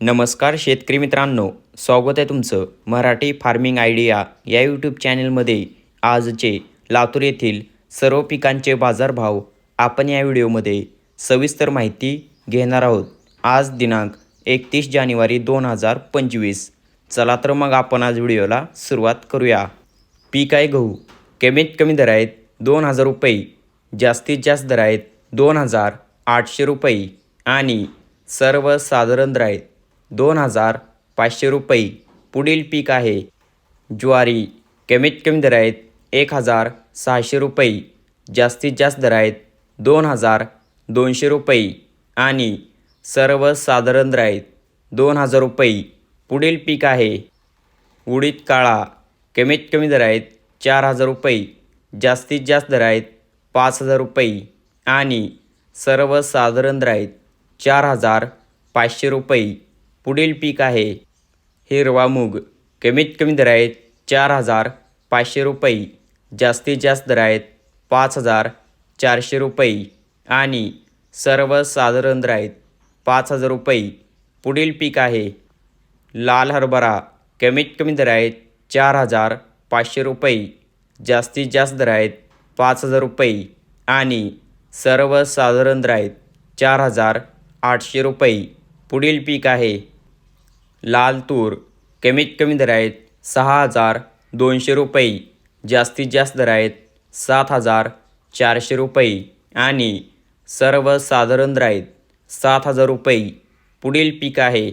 नमस्कार शेतकरी मित्रांनो स्वागत आहे तुमचं मराठी फार्मिंग आयडिया या यूट्यूब चॅनलमध्ये. आजचे लातूर येथील सर्व पिकांचे बाजारभाव आपण या व्हिडिओमध्ये सविस्तर माहिती घेणार आहोत. आज दिनांक एकतीस जानेवारी दोन हजार पंचवीस. चला तर मग आपण आज व्हिडिओला सुरुवात करूया. पीक आहे गहू. कमीत कमी दर आहेत दोन हजार रुपये. जास्तीत जास्त दर आहेत दोन हजार आठशे रुपये. आणि सर्वसाधारण दर आहेत दोन हजार पाचशे रुपये. पुढील पीक आहे. ज्वारी कमीत कमी दर आहेत एक हजार सहाशे रुपये. जास्तीत जास्त दर आहेत दोन हजार दोनशे रुपये. आणि सर्वसाधारण दर आहेत दोन हजार रुपये. पुढील पीक आहे. उडीद काळा कमीत कमी दर आहेत चार हजार रुपये. जास्तीत जास्त दर आहेत पाच हजार रुपये. आणि सर्वसाधारण दर आहेत चार हजार पाचशे रुपये. पुढील पीक आहे. हिरवा मूग. कमीत कमी दर आहेत चार हजार पाचशे रुपये. जास्तीत जास्त दर आहेत पाच हजार चारशे रुपये. आणि सर्वसाधारण दर आहेत पाच हजार रुपये. पुढील पीक आहे. लाल हरभरा. कमीत कमी दर आहेत चार हजार पाचशे रुपये. जास्तीत जास्त दर आहेत पाच हजार रुपये. आणि सर्वसाधारण दर आहेत चार हजार आठशे रुपये. पुढील पीक आहे. लाल तूर कमीत कमी दर आहेत सहा हजार दोनशे रुपये जास्तीत जास्त दर आहेत सात हजार चारशे रुपये आणि सर्वसाधारण दर आहेत सात हजार रुपये. पुढील पीक आहे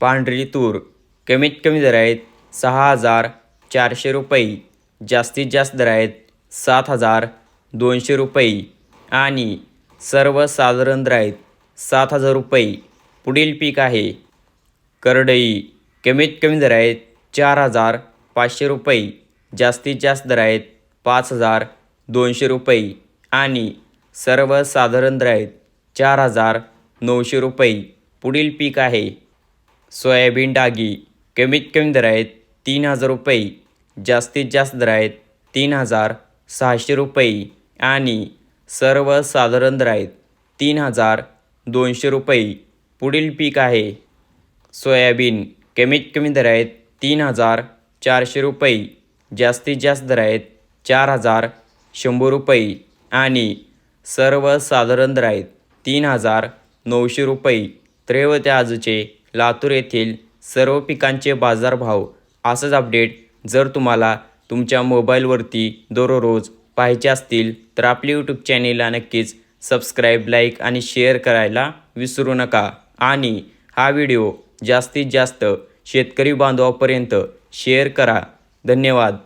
पांढरी तूर कमीत कमी दर आहेत सहा हजार चारशे रुपये जास्तीत जास्त दर आहेत सात हजार दोनशे रुपये आणि सर्वसाधारण दर आहेत सात हजार रुपये. पुढील पीक आहे करडई कमीत कमी दर आहेत चार हजार पाचशे रुपये जास्तीत जास्त दर आहेत पाच हजार दोनशे रुपये आणि सर्वसाधारण दर आहेत चार हजार नऊशे रुपये. पुढील पीक आहे सोयाबीन डागी कमीत कमी दर आहेत तीन हजार रुपये जास्तीत जास्त दर आहेत तीन हजार सहाशे रुपये आणि सर्वसाधारण दर आहेत तीन हजार दोनशे रुपये. पुढील पीक आहे सोयाबीन कमीत कमी दर आहेत तीन हजार चारशे रुपये जास्तीत जास्त दर आहेत चार हजार शंभर रुपये आणि सर्वसाधारण दर आहेत तीन हजार नऊशे रुपये. तर आजचे लातूर येथील सर्व पिकांचे बाजारभाव असंच अपडेट जर तुम्हाला तुमच्या मोबाईलवरती दररोज पाहायचे असतील तर आपले यूट्यूब चॅनेलला नक्कीच सबस्क्राईब लाईक आणि शेअर करायला विसरू नका. आणि हा व्हिडिओ जास्तीत जास्त शेतकरी बांधवापर्यंत शेअर करा. धन्यवाद.